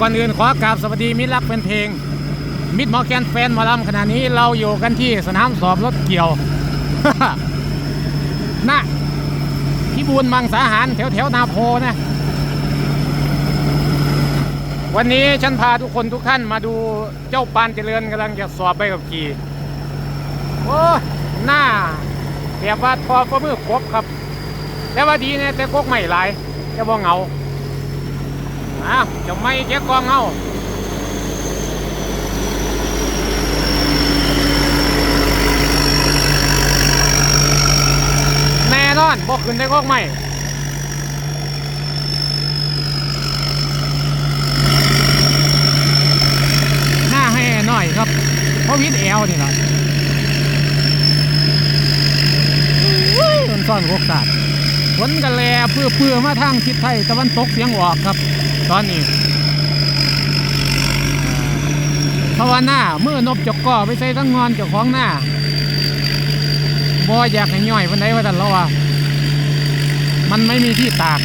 ก่อนอื่นขอกราบสวัสดีมิตรรักเป็นเพลง มิตรหมอแกนแฟนหมอลำขณะนี้เราอยู่กันที่สนามสอบรถเกี่ยวนะพิบูลมังสาหารแถวแถวนาโพนะ วันนี้ฉันพาทุกคนทุกท่านมาดูเจ้าปานเจริญกำลังจะสอบใบขับขี่โอ้หน้าแบบว่าทอฟ้ามือกบครับ แต่ว่าดีนี่ยแต่กกไม่หลายแต่ว่าเหงา อ้าวจะไม่แกะกองเงาแน่นอนบอกขึ้นได้กกไม่หน้าให้หน่อยครับ เพราะวิดแอลนี่แหละอุ้นซ่อนโอกาสฝนกันแลเพื่อเพื่อมาทางทิศไทยตะวันตกเสียงออกครับ ตอนนี้ภาวนาเมื่อนบจกก่อไปใส่ทั้งงอนเจ้าของหน้าบ่อยากให้ย่อยวันใดว่าแต่เราว่ามันไม่มีที่ตาก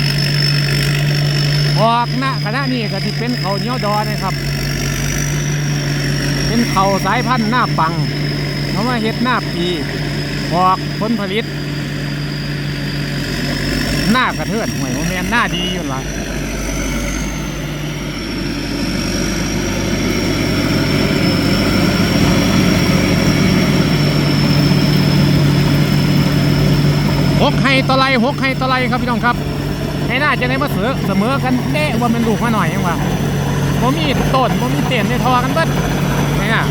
ออกหน้าคณะนี้ก็ที่เป็นเขาเนี้ยดอนะครับ เป็นเขาสายพันธุ์หน้าปังเขามาเฮ็ดหน้าปีออกผลผลิต หน้ากระเทือนห่วยว่าแมนหน้าดีอยู่ละ หกให้ตะไลหกให้ตะไลครับพี่น้องครับให้หน้าจะได้มาเสือเสมอกันแน่ว่ามันลูกมาหน่อยยังวะผมมีต้นผมมีเตียนในทอกันเบิดนี่นะ